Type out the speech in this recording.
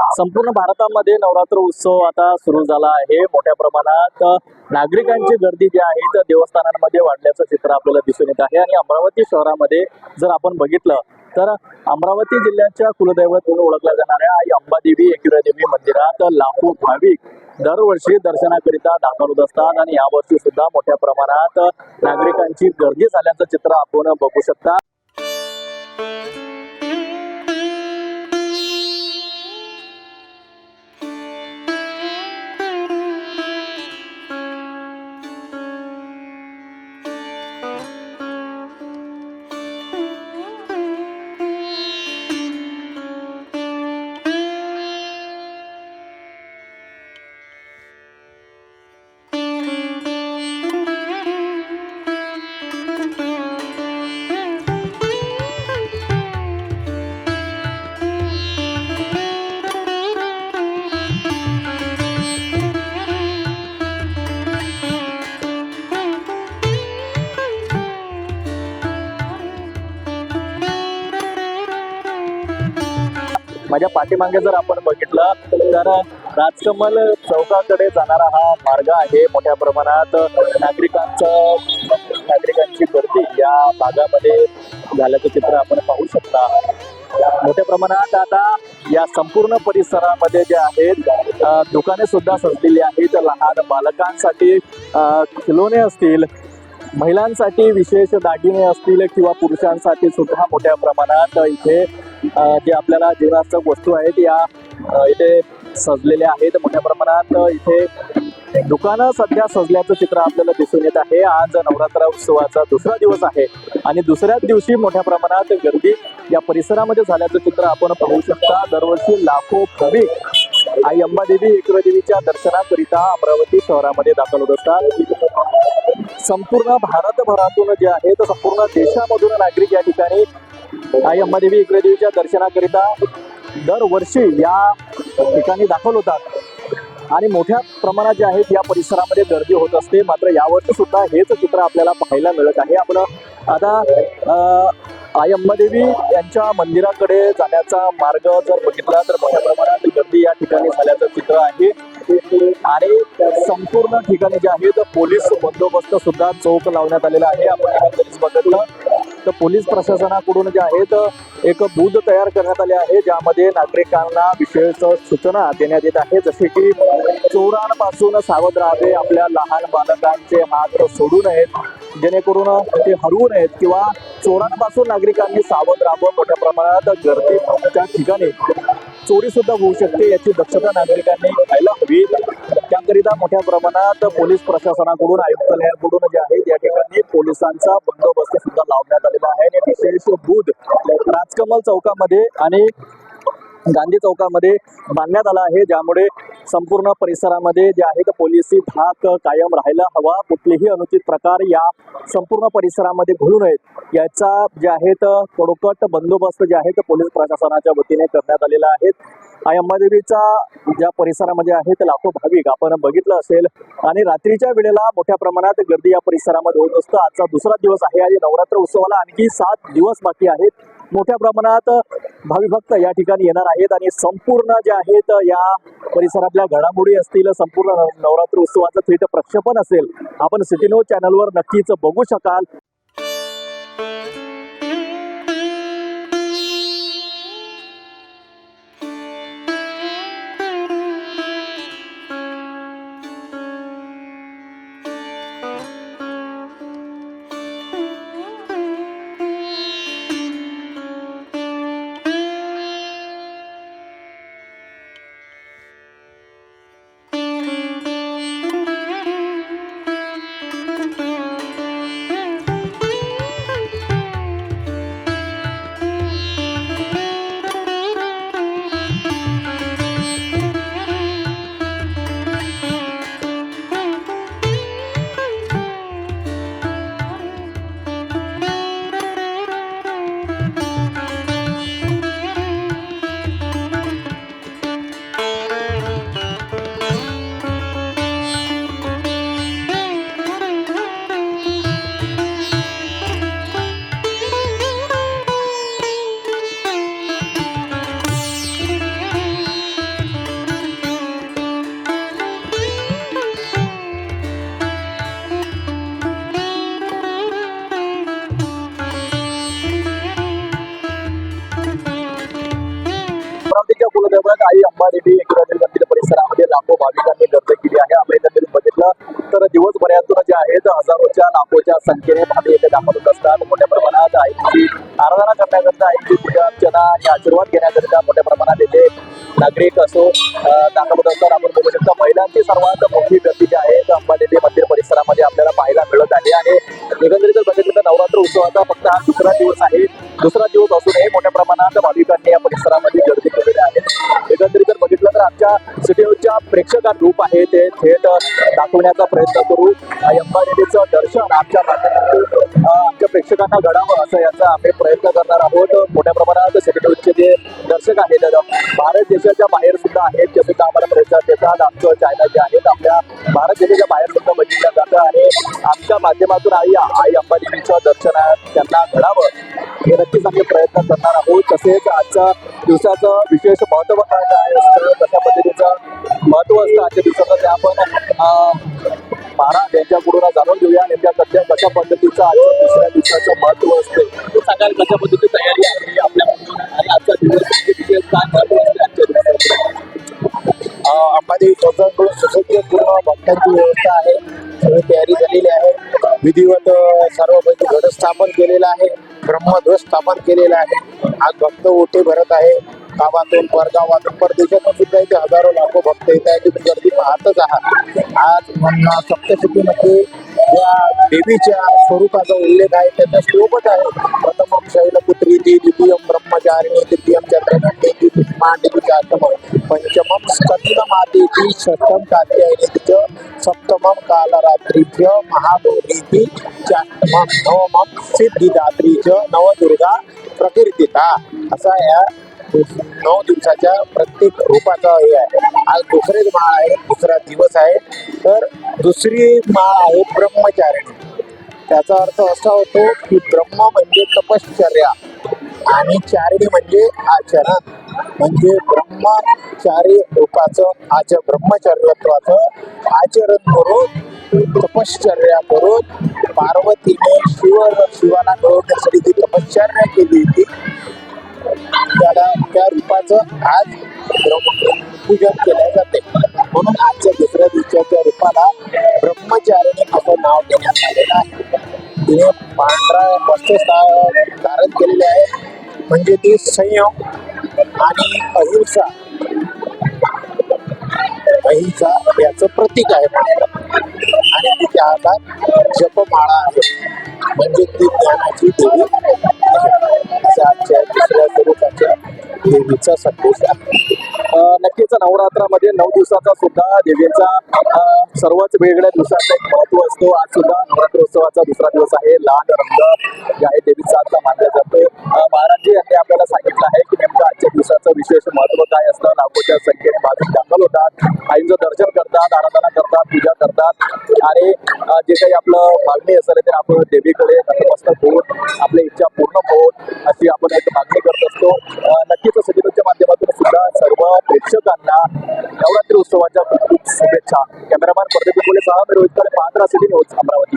संपूर्ण भारतामध्ये नवरात्र उत्सव आता सुरू झाला आहे. मोठ्या प्रमाणात नागरिकांची गर्दी जी आहे तर देवस्थानांमध्ये वाढल्याचं चित्र आपल्याला दिसून येत आहे. आणि अमरावती शहरामध्ये जर आपण बघितलं तर अमरावती जिल्ह्याच्या कुलदैवत म्हणून ओळखल्या जाणाऱ्या आई अंबादेवी एकविरादेवी मंदिरात लाखो भाविक दरवर्षी दर्शनाकरिता दाखल होत असतात. आणि यावर्षी सुद्धा मोठ्या प्रमाणात नागरिकांची गर्दी झाल्याचं चित्र आपण बघू शकता. माझ्या पाठीमागे जर आपण बघितलं तर राजकमल चौकाकडे जाणारा हा मार्ग आहे मोठ्या प्रमाणात. नागरिकांचं नागरिकांची गर्दी या भागामध्ये झाल्याचं चित्र आपण पाहू शकता. मोठ्या प्रमाणात आता या संपूर्ण परिसरामध्ये जे आहेत दुकाने सुद्धा सजलेली आहेत. लहान बालकांसाठी खिलोने असतील महिलांसाठी विशेष दागिने असतील किंवा पुरुषांसाठी सुद्धा मोठ्या प्रमाणात इथे जे आपल्याला जीवनावश्यक वस्तू आहेत या इथे सजलेल्या आहेत. मोठ्या प्रमाणात इथे दुकानं सध्या सजल्याचं चित्र आपल्याला दिसून येत आहे. आज नवरात्र उत्सवाचा दुसरा दिवस आहे. आणि दुसऱ्याच दिवशी मोठ्या प्रमाणात गर्दी या परिसरामध्ये झाल्याचं चित्र आपण पाहू शकता. दरवर्षी लाखो भाविक आई अंबादेवी एकविरादेवीच्या दर्शनाकरिता अमरावती शहरामध्ये दाखल होत असतात. संपूर्ण भारतभरातून जे आहे तर संपूर्ण देशामधून नागरिक या ठिकाणी आई अंबादेवी एकविरादेवीच्या दर्शनाकरिता दरवर्षी या ठिकाणी दाखल होतात. आणि मोठ्या प्रमाणात जे आहेत या परिसरामध्ये गर्दी होत असते. मात्र यावर्षी सुद्धा हेच चित्र आपल्याला पाहायला मिळत आहे. आपण आता आई अंबादेवी यांच्या मंदिराकडे जाण्याचा मार्ग जर बघितला तर मोठ्या प्रमाणात गर्दी या ठिकाणी झाल्याचं चित्र आहे. आणि संपूर्ण ठिकाणी जे आहे तर पोलीस बंदोबस्त सुद्धा चौक लावण्यात आलेला आहे. आपण एकंदरीत बघितलं तर पोलीस प्रशासनाकडून जे आहेत एक बूथ तयार करण्यात आले आहे ज्यामध्ये नागरिकांना विशेष सूचना देण्यात येत आहे. जसे की चोरांपासून सावध राहावे आपल्या लहान बालकांचे हात सोडू नयेत जेणेकरून ते हरवू नयेत किंवा चोरांपासून नागरिकांनी सावध राहावं. मोठ्या प्रमाणात गर्दी त्या ठिकाणी चोरी सुद्धा होऊ शकते याची दक्षता नागरिकांनी घ्यायला हवी. त्याकरिता मोठ्या प्रमाणात पोलीस प्रशासनाकडून आयुक्तालयाकडून जे आहे या ठिकाणी पोलिसांचा बंदोबस्त सुद्धा लावण्यात आलेला आहे. आणि विशेष बूथ राजकमल चौकामध्ये आणि गांधी चौकामध्ये बांधण्यात आला आहे ज्यामुळे संपूर्ण परिसरामध्ये जे आहे तर पोलिसी धाक कायम राहायला हवा. कुठलेही अनुचित प्रकार या संपूर्ण परिसरामध्ये घडू नयेत. याचा जे आहे तर कडोकट बंदोबस्त जे आहे तर पोलीस प्रशासनाच्या वतीने करण्यात आलेला आहे. आई अंबादेवीचा ज्या परिसरामध्ये आहे ते लाखो भाविक आपण बघितलं असेल. आणि रात्रीच्या वेळेला मोठ्या प्रमाणात गर्दी या परिसरामध्ये होत असतं. आजचा दुसरा दिवस आहे आणि नवरात्र उत्सवाला आणखी सात दिवस बाकी आहेत. मोठ्या प्रमाणात भाविभक्त या ठिकाणी येणार आहेत आणि संपूर्ण जे आहेत या परिसरातल्या घडामोडी असतील संपूर्ण नव- नवरात्र उत्सवाचं थेट प्रक्षेपण असेल आपण सिटी न्यूज चॅनलवर नक्कीच बघू शकाल. काही आई अंबादेवी एकनाथी मंदिर परिसरामध्ये लाखो भाविकांनी गर्दी केली आहे. आपण एकंदरीत बघितलं तर दिवसभरातून जे आहेत हजारोच्या लाखोच्या संख्येने भाविक येथे दाखल असतात. मोठ्या प्रमाणात आईची आराधना करण्याकरिता आईची पूजा अर्चना आणि आशीर्वाद घेण्याकरिता मोठ्या प्रमाणात येथे नागरिक असो दाखवत असतात. आपण बघू शकता महिलांची सर्वात मोठी गर्दी जी आहे ती अंबादेवी मंदिर परिसरामध्ये आपल्याला पाहायला मिळत आहे. आणि एकंदरीत जर बघितलं तर नवरात्र उत्सवाचा फक्त हा दुसरा दिवस आहे. दुसरा दिवस असूनही मोठ्या प्रमाणात भाविकांनी या परिसरामध्ये गर्दी केलेली आहे. बघितलं सिटी न्यूजच्या प्रेक्षकात रूप आहे ते थेट दाखवण्याचा प्रयत्न करू. अंबादेवीचं दर्शन आमच्या माध्यमातून आमच्या प्रेक्षकांना घडावं असं याचा आम्ही प्रयत्न करणार आहोत. मोठ्या प्रमाणात सिटी न्यूजचे जे दर्शक आहेत भारत देशाच्या बाहेर सुद्धा आहेत ते सुद्धा आम्हाला प्रतिसाद देतात आमचं चॅनल जे आहेत आपल्या भारत देशाच्या बाहेर सुद्धा बघितलं जातं आणि आमच्या माध्यमातून आई आई अंबादेवीचं दर्शन त्यांना घडावं हे नक्कीच आम्ही प्रयत्न करणार आहोत. तसेच आजच्या दिवसाचं विशेष महत्त्व महत्त्व असतं आजच्या दिवसाचं ते आपण बारा त्यांच्याकडून जाणून घेऊया नेमक्या सध्या कशा पद्धतीचं आजच्या दुसऱ्या दिवसाचं महत्त्व असतं ते सांगायला कशा पद्धतीची तयारी आहे आपल्या आणि आजचा दिवस विशेष काय महत्त्व असते आजच्या दिवसाचं अंबादेवी चौकांकडून सुसज्ज पूर्ण भक्तांची व्यवस्था आहे. सगळी तयारी झालेली आहे. विधिवत अ, सर्वपैकी घटस्थापन केलेलं आहे स्थापन केलेलं आहे. आज भक्त ओटे भरत आहे. गावातून परगावातून परदेशातून सुद्धा इथे हजारो लाखो भक्त येत आहे तुम्ही गर्दी पाहतच आहात. आज सप्तशतीमध्ये या देवीच्या स्वरूपाचा उल्लेख आहे. त्याचा श्लोकच आहे. प्रथम शैलपुत्री ती द्वितीयम ब्रह्मचारिणी तृतीयम चंद्रघंटेची ती चातम पंचम स्कंद मातेची षष्टम कात्यायनी तिचं सप्तमम कालरात्रीच महागौरीची चाष्टमम नवमम सिद्धिदात्रीच नवदुर्गा प्रकीर्तिता। असा या नऊ दिवसाच्या प्रत्येक रूपाचा हे आहे. आज दुसरेच माळ आहे दुसरा दिवस आहे तर दुसरी माळ आहे ब्रह्मचारिणी. त्याचा अर्थ असा होतो की ब्रह्म म्हणजे तपश्चर्या आणि चारिणी म्हणजे आचरण. म्हणजे ब्रह्मचारी लोकाचं आच ब्रह्मचर्यत्वाचं आचरण करून तपश्चर्या करून पार्वतीने शिव शिवाला मिळवण्यासाठी जी तपश्चर्या केली होती त्याला त्या रूपाचं आज ब्रह्म पूजन केलं जाते. म्हणून आजच्या दुसऱ्या दिवसाच्या रूपाला ब्रह्मचारिणी असं नाव देण्यात आलेलं आहे. तिने पांढरा वस्त्र धारण केलेले आहे. म्हणजे ती संयम आणि अहिंसा. अहिंसा याचं प्रतीक आहे आणि तिच्या हातात जपमाळा आहे. म्हणजे ती ज्ञानाची देवी आहे. असा आजच्या दुसऱ्या स्वरूपाच्या देवीचा संदेश आहे. नक्कीच नवरात्रामध्ये नऊ दिवसाचा सुद्धा देवीचा सर्वच वेगळ्या दिवसाचा एक महत्त्व असतो. आज सुद्धा नवरात्रोत्सवाचा दुसरा दिवस आहे लाल रंग जे आहे देवीचा आता मानला जातो अं, महाराजजी यांनी आपल्याला सांगितलं आहे की नेमकं आजच्या दिवसाचं विशेष महत्त्व काय असतं? लाखोच्या संख्येने भाविक दाखल होतात. आईंचं दर्शन करतात आराधना करतात पूजा करतात. आणि जे काही आपलं मागणी असेल ते आपण देवीकडे नतमस्तक होऊन आपल्या इच्छा पूर्ण होत अशी आपण एक मागणी करत असतो. नक्कीच सजिलोच्या माध्यमातून सुद्धा सर्व प्रेक्षकांना नवरात्री उत्सवाच्या खूप खूप शुभेच्छा. कॅमेरामॅन प्रदीप बोले सहा मी रोहित पांढरा सिटी न्यूज अमरावती.